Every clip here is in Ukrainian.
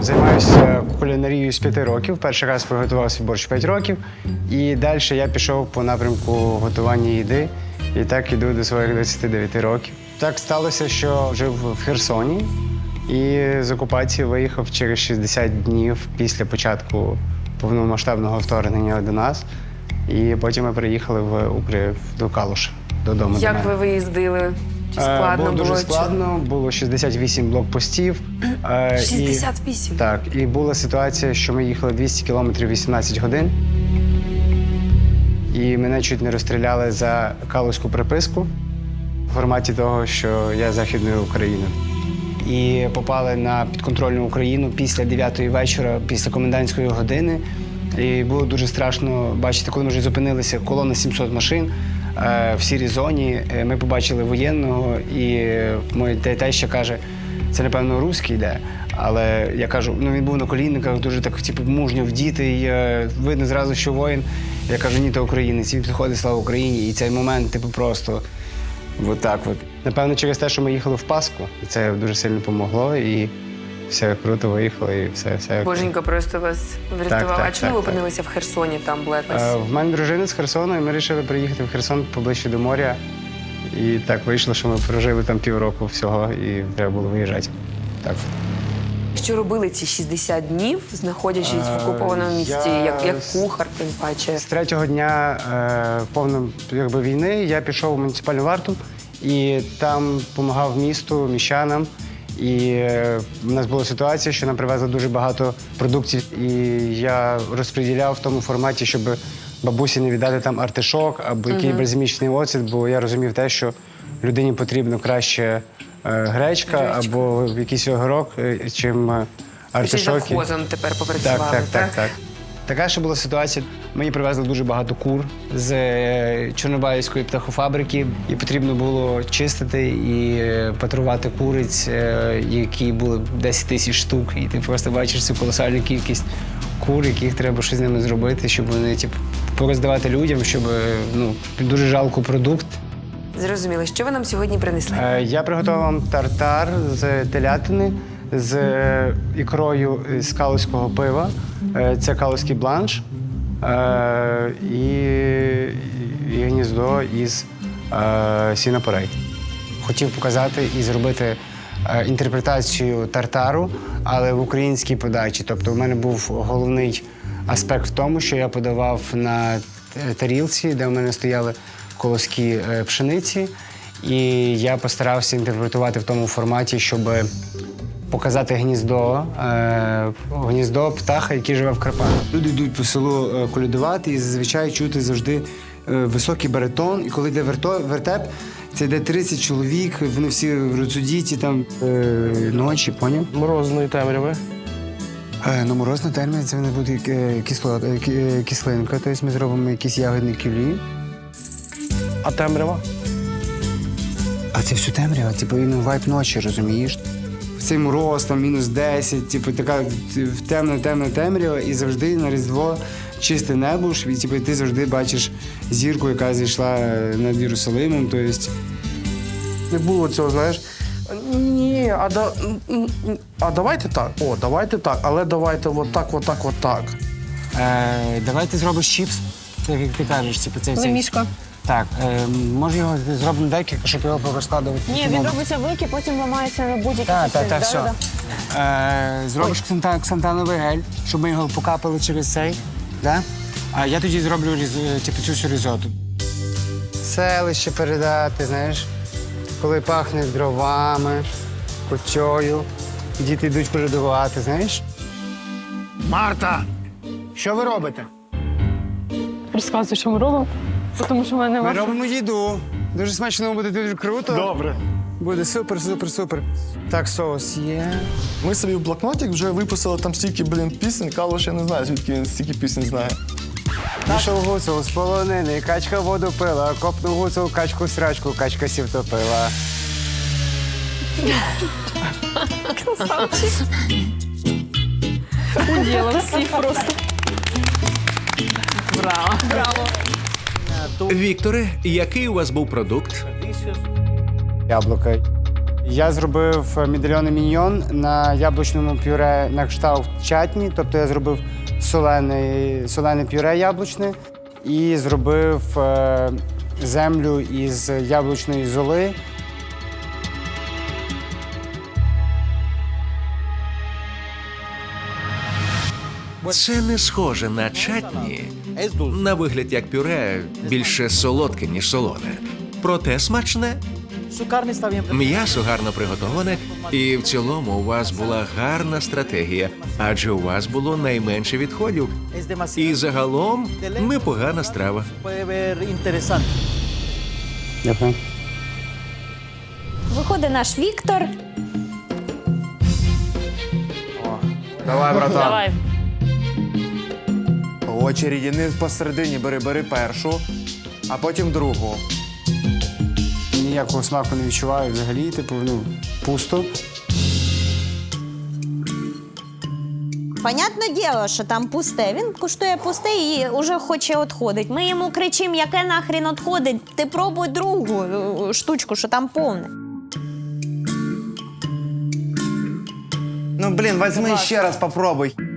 Займаюся кулінарією з п'яти років. Перший раз приготував свій борщ 5 років. І далі я пішов по напрямку готування їди. І так іду до своїх 29 років. Так сталося, що жив в Херсоні і з окупації виїхав через 60 днів після початку повномасштабного вторгнення до нас. І потім ми приїхали в Укрів до Калуша додому. Як мене. ви виїздили? Чи Е, складно було дуже чи- складно, було 68 блокпостів. Е, і- так, і була ситуація, що ми їхали 200 кілометрів 18 годин. І мене чуть не розстріляли за калузьку приписку в форматі того, що я з Західної України. І попали на підконтрольну Україну після 9 вечора, після комендантської години. І було дуже страшно бачити, коли ми вже зупинилися, колона 700 машин в сірій зоні. Е, Ми побачили воєнного, і мій те- теща каже, це напевно русський йде. Але я кажу, ну він був на колінниках, дуже так типу, мужньо вдітий. е, Видно зразу, що воїн. Я кажу, ні, то українець. Він підходить, слава Україні. І цей момент, типу, просто от от. Напевно, через те, що ми їхали в Пасху, і це дуже сильно допомогло. І все круто виїхало, і все. все Боженька просто вас. Так, так, а чому так, ви опинилися в Херсоні? Там була якась. Е, В мене дружина з Херсону, і ми вирішили приїхати в Херсон поближче до моря. І так вийшло, що ми прожили там півроку всього, і треба було виїжджати. Так. Що робили ці 60 днів, знаходячись в Е, окупованому місті, я як, як кухар, тим паче? З третього дня е, повно якби, війни я пішов у муніципальну варту і там допомагав місту, міщанам. І е, в нас була ситуація, що нам привезли дуже багато продуктів, і я розподіляв в тому форматі, щоб бабусі не віддати там артишок або який бальзамічний оцет, бо я розумів те, що людині потрібно краще е, гречка, або якийсь огірок, е, чим артишок. Ще й завхозом тепер попрацювали, Так, так, так, так. Така ще була ситуація. Мені привезли дуже багато кур з е, Чорнобаївської птахофабрики, і потрібно було чистити і е, патрувати куриць, е, які були 10 тисяч штук. І ти просто бачиш цю колосальну кількість кур, яких треба щось з ними зробити, щоб вони типу, пороздавати людям, щоб ну, дуже жалко продукт. Зрозуміло, що ви нам сьогодні принесли? Я приготував вам тартар з телятини з е, ікрою з калузького пива. Е, Це калузький бланш е, і, і гніздо із сінопорей. Хотів показати і зробити інтерпретацію тартару, але в українській подачі. Тобто, в мене був головний аспект в тому, що я подавав на тарілці, де в мене стояли колоски пшениці. І я постарався інтерпретувати в тому форматі, щоб показати гніздо, е, гніздо птаха, який живе в Карпатах. Люди йдуть по селу е, колядувати і зазвичай чути завжди е, високий баритон. І коли йде вертеп, це йде 30 чоловік, вони всі розудіті там е, ночі, поняв? Морозної темряви. Е, ну, морозна термін це не буде кисло, ки- кислинка, тобто ми зробимо якісь ягодні кюлі. А темрява? А це все темрява, типу він вайп ночі, розумієш? В цей мороз, там мінус 10, типу така темна, темна темрява, і завжди на Різдво чисте небо, і типу, ти завжди бачиш зірку, яка зійшла над Єрусалимом. Тобто, Не було цього, знаєш. Ні, а, да, а давайте так. О, давайте так, але давайте от так, от так, е, давай ти зробиш чіпс, це як ти кажеш, типу це Лемішка. Так, е, може його зробимо декілька, щоб його порозкладувати. Ні, він робиться великий, потім ламається на будь-які Так, так, так, все. Е, зробиш ксанта- ксантановий гель, щоб ми його покапали через цей. Да? А я тоді зроблю різ, типу, цю всю різоту. Селище передати, знаєш, коли пахне дровами, кучою. Діти йдуть передувати, знаєш? Марта, що ви робите? Розказуй, що ми робимо, тому що в мене Ми робимо їду. Дуже смачно буде, дуже круто. Добре. Буде супер, супер, супер. Так, соус є. Ми собі в блокнотик вже виписали там стільки, блін, пісень. Калош, я не знаю, звідки він стільки пісень знає. Пішов гуцул з полонини, качка воду пила, копнув гуцул качку срачку, качка сів топила. Уділа всіх просто. Браво. Браво. Вікторе, який у вас був продукт? Яблука. Я зробив медальйони міньйон на яблучному пюре на кшталт чатні, тобто я зробив солене, солене пюре яблучне і зробив е, землю із яблучної золи. Це не схоже на чатні. На вигляд як пюре більше солодке, ніж солоне. Проте смачне. М'ясо гарно приготоване, і в цілому у вас була гарна стратегія, адже у вас було найменше відходів. І загалом непогана страва. Виходить наш Віктор. Давай, братан. Давай. По очереді не посередині бери, бери першу, а потім другу. Ніякого смаку не відчуваю взагалі, типу, ну, пусто. Понятне діло, що там пусте. Він куштує пусте і вже хоче відходити. Ми йому кричимо, яке нахрін відходить. Ти пробуй другу е, штучку, що там повне. Ну блін, візьми ще раз попробуй.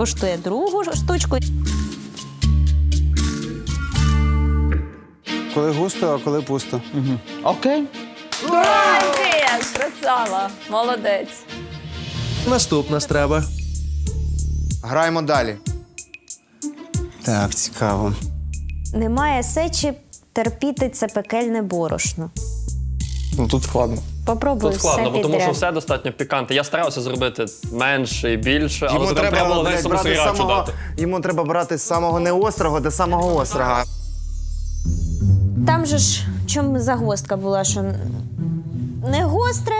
Він куштує другу штучку. Коли густо, а коли пусто. Окей. Молодець, красава, молодець. Наступна страва. Граємо далі. Так, цікаво. Немає сечі терпіти це пекельне борошно. Ну тут складно. Попробуй Тут складно, все бо тому що підряд. все достатньо пікантне. Я старався зробити менше і більше, але Йому тут треба, треба було блядь, десь саму брати самого, дати. йому треба брати з самого неострого до самого острого. Там же ж в чому загвоздка була, що не гостре,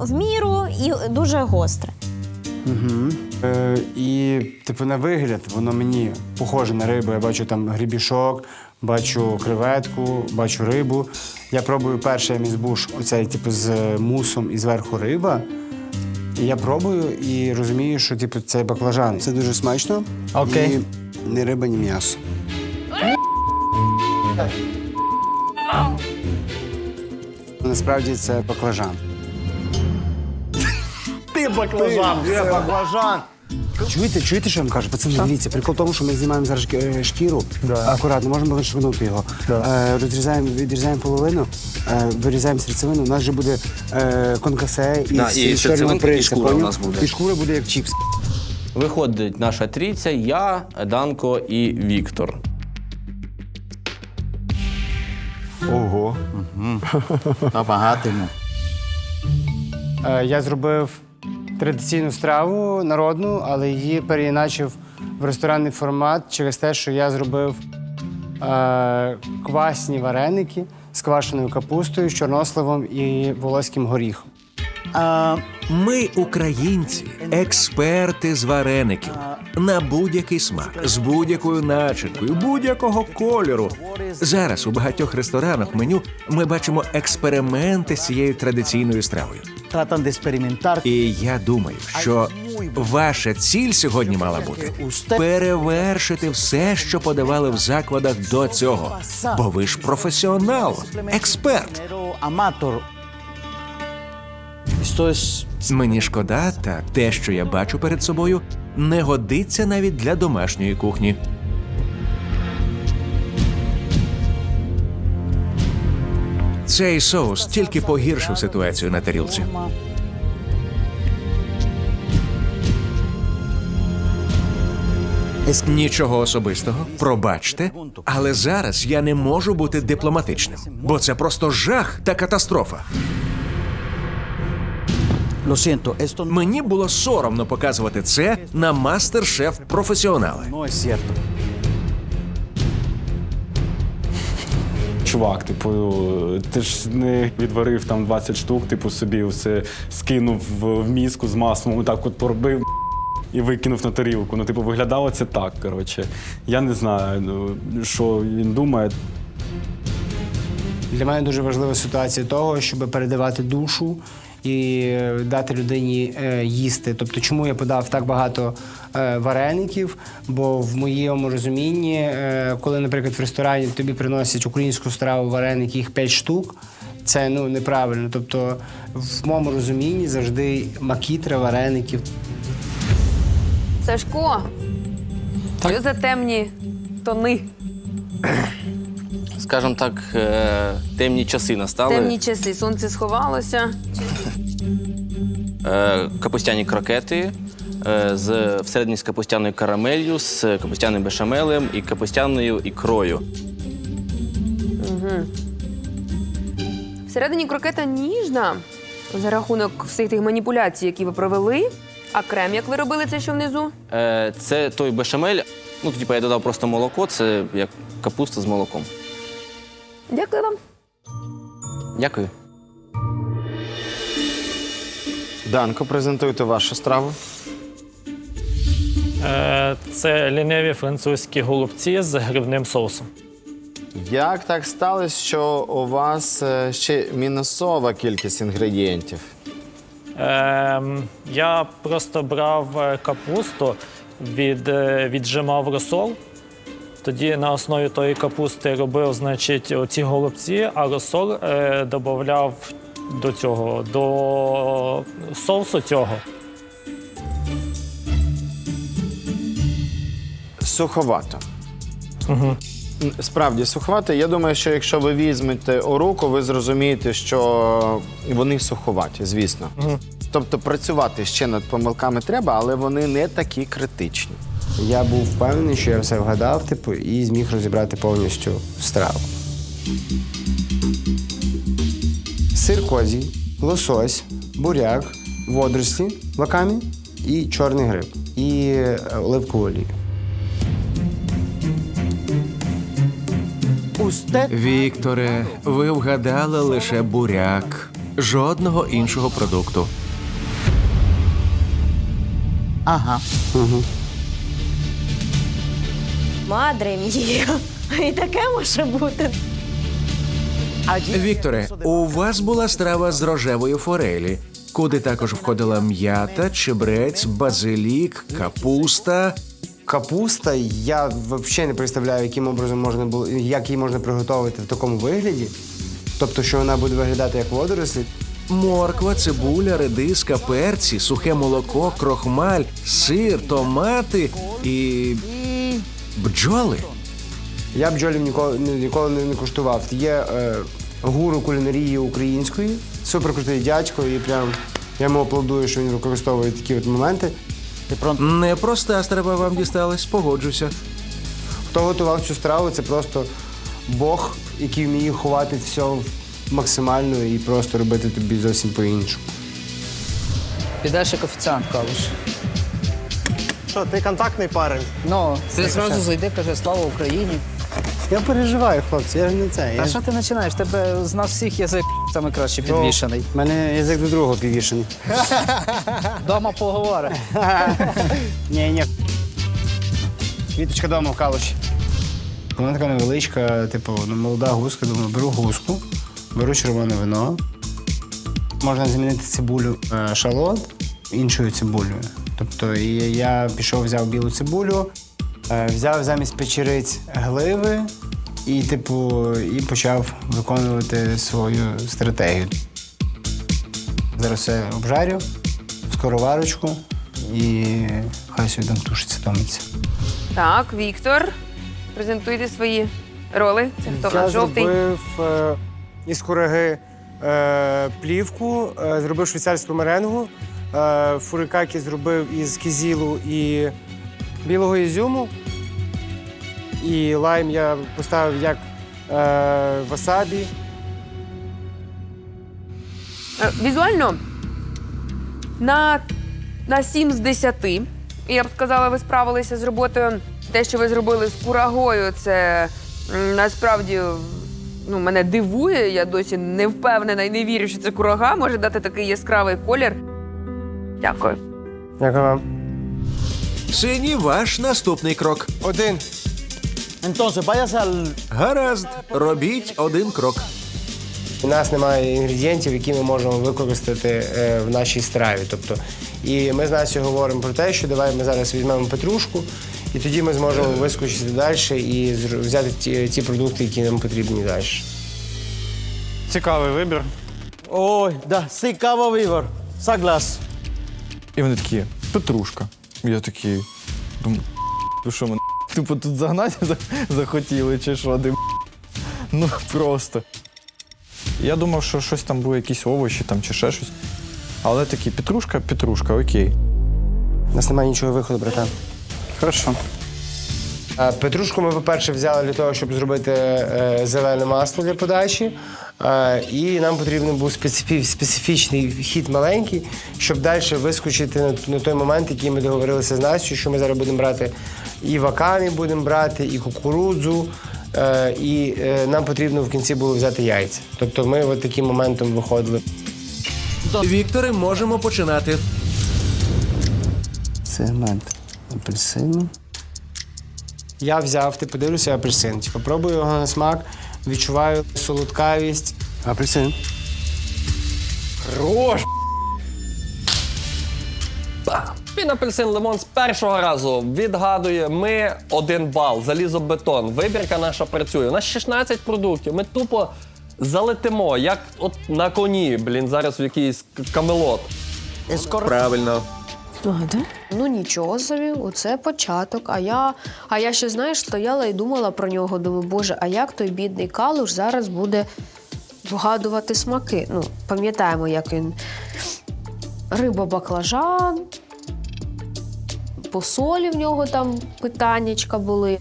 в міру і дуже гостре. Е, і, типу, на вигляд воно мені похоже на рибу. Я бачу там грібішок, бачу креветку, бачу рибу. Я пробую перший мізбуш, оцей, типу, з мусом і зверху риба. І я пробую і розумію, що типу, це баклажан. Це дуже смачно. Окей. І ні риба, ні м'ясо. Насправді це баклажан. Ти баклажан. Де баклажан? Чуєте, чуєте, що я вам кажу? Пацани, дивіться, прикол в тому, що ми знімаємо зараз е, шкіру. Акуратно, можемо лише швинути його. Е, розрізаємо, відрізаємо половину, е, вирізаємо серцевину. У нас же буде е, конкасе із, Да, і із чорного серцевинка, і шкура у поняв? нас буде. І шкура буде як чіпс. Виходить наша трійця, я, Данко і Віктор. Ого. Набагатимо. Е, я зробив традиційну страву народну, але її переіначив в ресторанний формат через те, що я зробив е, квасні вареники з квашеною капустою, з чорносливом і волоським горіхом. Ми, українці, експерти з вареників на будь-який смак, з будь-якою начинкою, будь-якого кольору. Зараз у багатьох ресторанах меню ми бачимо експерименти з цією традиційною стравою. І я думаю, що ваша ціль сьогодні мала бути перевершити все, що подавали в закладах до цього. Бо ви ж професіонал, експерт. Мені шкода, та те, що я бачу перед собою, не годиться навіть для домашньої кухні. Цей соус тільки погіршив ситуацію на тарілці. Нічого особистого, пробачте, але зараз я не можу бути дипломатичним, бо це просто жах та катастрофа. Мені було соромно показувати це на мастер-шеф професіонали. Чувак, типу, ти ж не відварив там 20 штук, типу собі все скинув в, в міску з маслом, так от поробив і викинув на тарілку. Ну, типу, виглядало це так. Коротше. Я не знаю, ну, що він думає. Для мене дуже важлива ситуація того, щоб передавати душу і дати людині е, їсти. Тобто, чому я подав так багато е, вареників? Бо в моєму розумінні, е, коли, наприклад, в ресторані тобі приносять українську страву вареники, їх 5 штук. Це ну неправильно. Тобто, в моєму розумінні завжди макітра вареників. Сашко, що за темні тони? Скажімо так, темні часи настали. Темні часи. Сонце сховалося. Е, капустяні крокети. е, З всередині з капустяною карамелью, з капустяним бешамелем і капустяною ікрою. Всередині крокета ніжна за рахунок всіх тих маніпуляцій, які ви провели. А крем, як ви робили це що внизу? Е, Це той бешамель. Ну, типу, я додав просто молоко, це як капуста з молоком. Дякую вам. Дякую. Данко, презентуйте вашу страву. Е, Це ліниві французькі голубці з грибним соусом. Як так сталося, що у вас е, ще мінусова кількість інгредієнтів? Ем, я просто брав е, капусту, від, е, віджимав розсол. Тоді на основі тої капусти робив, значить, оці голубці, а розсол е, додавав до цього, до соусу цього. Суховато. М, Справді суховато. Я думаю, що якщо ви візьмете у руку, ви зрозумієте, що вони суховаті, звісно. Тобто працювати ще над помилками треба, але вони не такі критичні. Я був впевнений, що я все вгадав, типу, і зміг розібрати повністю страву. Сир козій, лосось, буряк, водорості, вакамі і чорний гриб, і е, оливкову олію. Вікторе, ви вгадали лише буряк, жодного іншого продукту. Мадре мія. І таке може бути. Вікторе, у вас була страва з рожевої форелі, куди також входила м'ята, чебрець, базилік, капуста. Капуста, я взагалі не представляю, яким образом можна було, як її можна приготувати в такому вигляді. Тобто, що вона буде виглядати як водорослі. Морква, цибуля, редиска, перці, сухе молоко, крохмаль, сир, томати і бджоли. Я бджолів ніколи, ніколи не, не куштував. Є е, гуру кулінарії української, суперкрутий дядько, і прям я йому аплодую, що він використовує такі от моменти. Непроста страва вам дісталась, погоджуся. Хто готував цю страву, це просто Бог, який вміє ховати все максимально і просто робити тобі зовсім по-іншому. Підеш як офіціант, кажеш. Що, ти контактний парень? Ну, ти одразу зайди, каже, слава Україні. Я переживаю, хлопці, я ж не це. Та що ти починаєш? Тебе з нас всіх язик саме краще підвішений. У мене язик до другого підвішений. Дома поговори. Ні, ні. Квіточка вдома в калуші. Вона така невеличка, типу, ну, молода гуска. Думаю, беру гуску, беру червоне вино. Можна замінити цибулю е, шалот іншою цибулею. Тобто і я пішов, взяв білу цибулю, взяв замість печериць гливи і, типу, і почав виконувати свою стратегію. Зараз все обжарю, скороварочку і хай собі там тушиться, томиться. Так, Віктор, презентуйте свої роли. Це хто в Я нас жовтий? зробив е, із кураги е, плівку, е, зробив швейцарську меренгу, е, фурикакі зробив із кізілу і білого ізюму. І лайм я поставив як е, васабі. Е, Візуально на, на 7 з 10. Я б сказала, ви справилися з роботою. Те, що ви зробили з курагою, це м, насправді ну, мене дивує. Я досі не впевнена і не вірю, що це курага може дати такий яскравий колір. Дякую. Дякую вам. Сині ваш наступний крок. Один. Гаразд, робіть один крок. У нас немає інгредієнтів, які ми можемо використати е, в нашій страві. Тобто, і ми з Настю говоримо про те, що давай ми зараз візьмемо петрушку, і тоді ми зможемо вискочити далі і зр- взяти ті, ті продукти, які нам потрібні далі. Цікавий вибір. Ой, да, цікавий вибір. Соглас. І вони такі, Петрушка. Я такий, думаю, ви що мене типу тут загнати за- захотіли чи що? Дим? Ну просто. Я думав, що щось там було, якісь овочі там чи ще щось. Але такі, Петрушка, Петрушка, окей. У нас немає нічого виходу, братан. Хорошо. Петрушку ми, по-перше, взяли для того, щоб зробити е, зелене масло для подачі. І нам потрібен був специфічний хід маленький, щоб далі вискочити на, на той момент, який ми договорилися з Настю, що ми зараз будемо брати і вакамі будемо брати, і кукурудзу. Е, і е, нам потрібно в кінці було взяти яйця. Тобто ми от таким моментом виходили. Вікторе, можемо починати. Сегмент апельсину. Я взяв, ти подивлюся апельсин. Типу, пробую його на смак, відчуваю солодкавість. Апельсин. Хорош. Він апельсин лимон з першого разу відгадує. Ми один бал, залізобетон. Вибірка наша працює. У нас 16 продуктів. Ми тупо залетимо, як от на коні, блін, зараз в якийсь камелот. Правильно. Ну нічого собі, оце початок. А я, а я ще, знаєш, стояла і думала про нього. Думаю, боже, а як той бідний калуш зараз буде вгадувати смаки? Ну, пам'ятаємо, як він риба баклажан, по солі в нього там питаннячка були.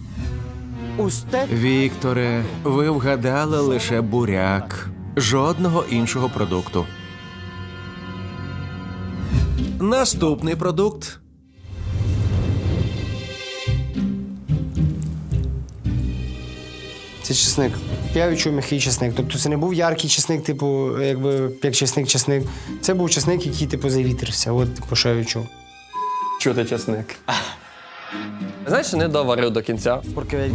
Вікторе, ви вгадали лише буряк. Жодного іншого продукту. Наступний продукт. Це чесник. Я відчув м'який чесник. Тобто це не був яркий чесник, типу, якби як чесник-чесник. Це був чесник, який типу завітрився. От типу, що я відчув. Чути чесник. Знаєш, не доварив до кінця.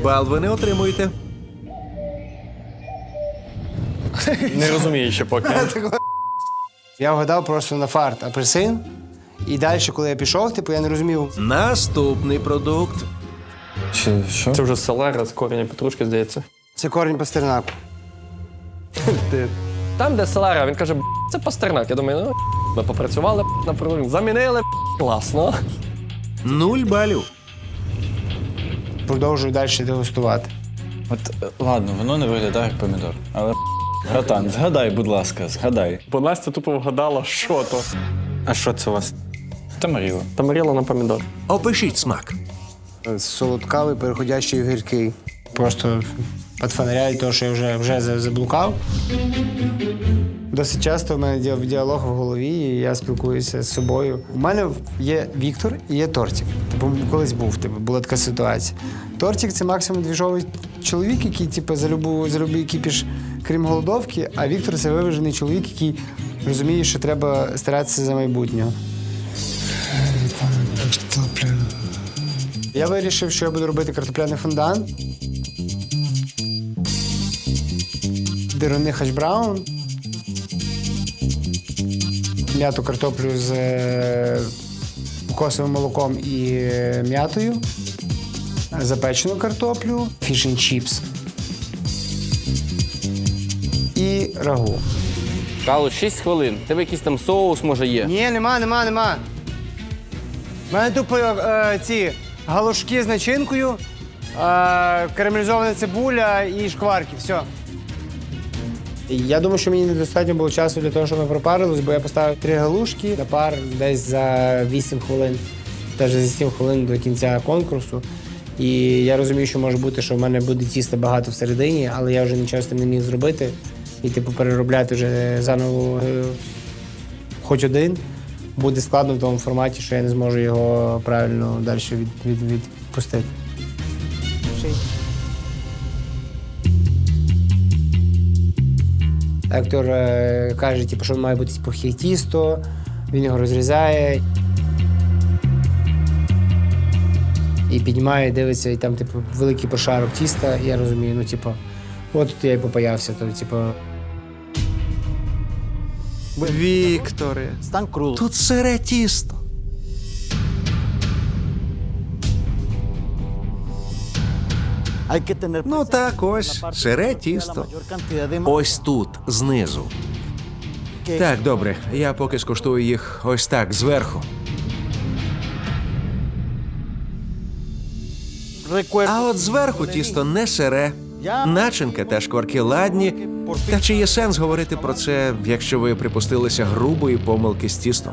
Бал ви не отримуєте. Не розумію ще поки. Я вгадав просто на фарт апельсин. І далі, коли я пішов, типу, я не розумів. Наступний продукт. Чи що? Це вже селера з кореня петрушки, здається. Це корінь пастернаку. Там, де селера, він каже, «Б**, це пастернак. Я думаю, ну ми попрацювали на продукт, замінили б**, класно. Нуль балів. Продовжую далі дегустувати. От е, ладно, воно не виглядає як помідор. Але братан, згадай, будь ласка, згадай. Бо Настя тупо вгадала, що то. А що це у вас? Тамаріло. Тамаріла на помідор. Опишіть смак. Солодкавий, переходящий в гіркий. Просто підфонаряють того, що я вже, вже заблукав. Досить часто в мене діалог в голові, і я спілкуюся з собою. У мене є Віктор і є тортик. Типу, колись був, типу, була така ситуація. Тортик це максимум двіжовий чоловік, який типу, за любу, за любий кіпіш, крім голодовки, а Віктор це виважений чоловік, який розуміє, що треба старатися за майбутнього. Я вирішив, що я буду робити картопляний фондан. Деруни хашбраун. М'яту картоплю з е, кокосовим молоком і е, м'ятою. Запечену картоплю, фіш and чіпс. І рагу. Калу 6 хвилин. Тебе якийсь там соус, може, є. Ні, нема, нема, нема. У мене тупо е, ці галушки з начинкою, е, карамелізована цибуля і шкварки. Все. Я думаю, що мені недостатньо було часу для того, щоб ми пропарились, бо я поставив три галушки на пар десь за 8 хвилин, теж за 7 хвилин до кінця конкурсу. І я розумію, що може бути, що в мене буде тіста багато всередині, але я вже нічого з тим не міг зробити. І типу переробляти вже заново е, хоч один буде складно в тому форматі, що я не зможу його правильно далі від, від, відпустити. Актор е, каже, типу, що має бути пухе тісто, він його розрізає. І піднімає, дивиться, і там, типу, великий пошарок тіста. І я розумію, ну, типу, от тут я і попаявся, то, типу, Вікторе, тут сире тісто. Ну так, ось сире тісто. Ось тут, знизу. Так, добре, я поки скуштую їх ось так, зверху. А от зверху тісто не сире. Начинка та шкварки ладні. Та чи є сенс говорити про це, якщо ви припустилися грубої помилки з тістом?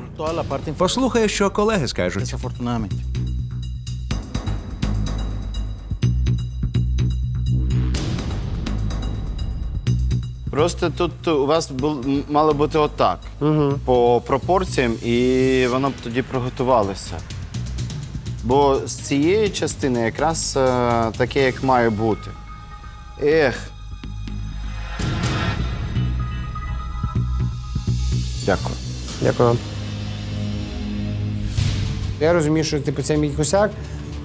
Послухаю, що колеги скажуть. Просто тут у вас м- мало бути отак. По пропорціям, і воно б тоді приготувалося. Бо з цієї частини якраз е, таке, як має бути. Ех. Дякую. Дякую. Я розумію, що типу, це мій косяк.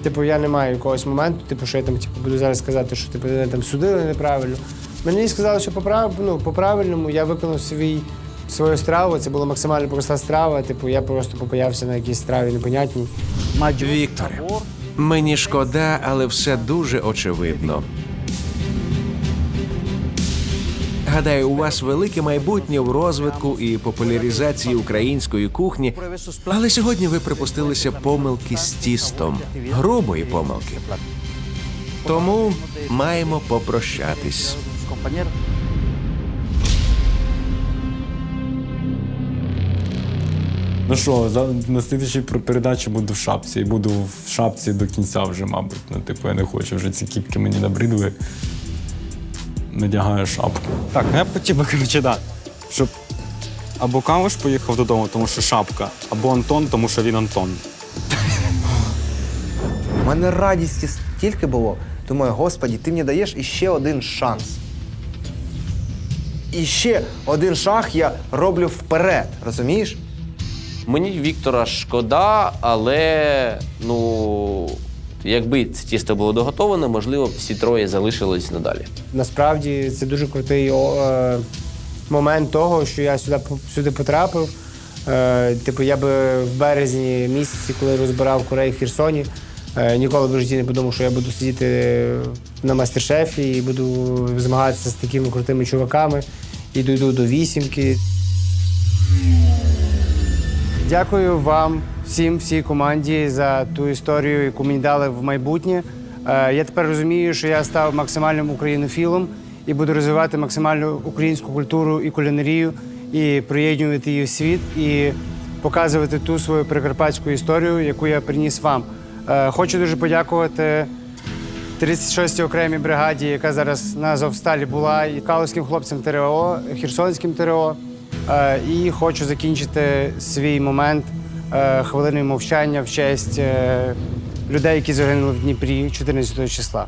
Типу, я не маю якогось моменту, типу, що я там типу, буду зараз сказати, що типу, мене там судили неправильно. Мені сказали, що по, прав... ну, по-правильному я виконав свій, свою страву. Це була максимально проста страва. Типу, я просто попаявся на якійсь страві непонятній. Вікторе, мені шкода, але все дуже очевидно. Гадаю, у вас велике майбутнє в розвитку і популяризації української кухні, але сьогодні ви припустилися помилки з тістом, грубої помилки. Тому маємо попрощатись. Ну що, за на слідчій передачі буду в шапці. І буду в шапці до кінця вже, мабуть. Ну, типу, я не хочу вже ці кіпки мені набридли. Надягаю шапку. Так, ну я б хотів би, коротше, да, щоб або Кавиш поїхав додому, тому що шапка, або Антон, тому що він Антон. У мене радісті стільки було. Думаю, господі, ти мені даєш іще один шанс. І ще один шаг я роблю вперед, розумієш? Мені Віктора шкода, але ну, якби це тісто було доготоване, можливо, всі троє залишились надалі. Насправді це дуже крутий е, момент того, що я сюди, сюди потрапив. Е, типу, я би в березні місяці, коли розбирав курей в Херсоні, е, ніколи в житті не подумав, що я буду сидіти на мастер-шефі і буду змагатися з такими крутими чуваками і дойду до вісімки. Дякую вам всім, всій команді за ту історію, яку мені дали в майбутнє. Е, Я тепер розумію, що я став максимальним українофілом і буду розвивати максимальну українську культуру і кулінарію, і приєднувати її в світ, і показувати ту свою прикарпатську історію, яку я приніс вам. Е, Хочу дуже подякувати 36-й окремій бригаді, яка зараз на Азовсталі була, і калузьким хлопцям ТРО, Херсонським ТРО. Е, І хочу закінчити свій момент хвилиною мовчання в честь е, людей, які загинули в Дніпрі 14 числа.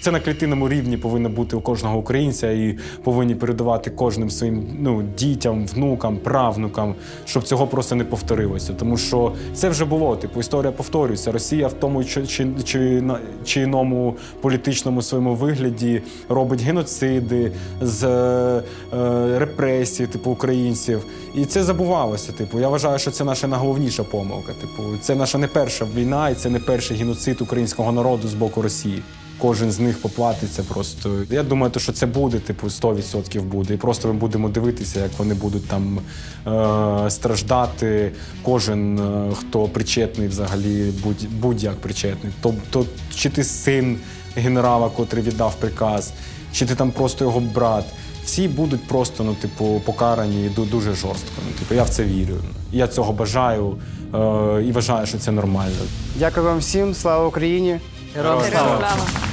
Це на клітинному рівні повинно бути у кожного українця і повинні передавати кожним своїм ну, дітям, внукам, правнукам, щоб цього просто не повторилося. Тому що це вже було. Типу, історія повторюється. Росія в тому чи, чи, чи, чи іному політичному своєму вигляді робить геноциди з е, репресій, типу українців. І це забувалося. Типу, я вважаю, що це наша найголовніша помилка. Типу, це наша не перша війна, і це не перший геноцид українського народу з боку Росії. Кожен з них поплатиться просто. Я думаю, то, що це буде, типу, 100% буде. І просто ми будемо дивитися, як вони будуть там е- страждати. Кожен, е, хто причетний взагалі, будь- будь-як причетний. Тобто, чи ти син генерала, котрий віддав приказ, чи ти там просто його брат. Всі будуть просто, ну, типу, покарані ду- дуже жорстко. Ну, типу, я в це вірю. Я цього бажаю е- і вважаю, що це нормально. Дякую вам всім, слава Україні! Героям слава! Слава!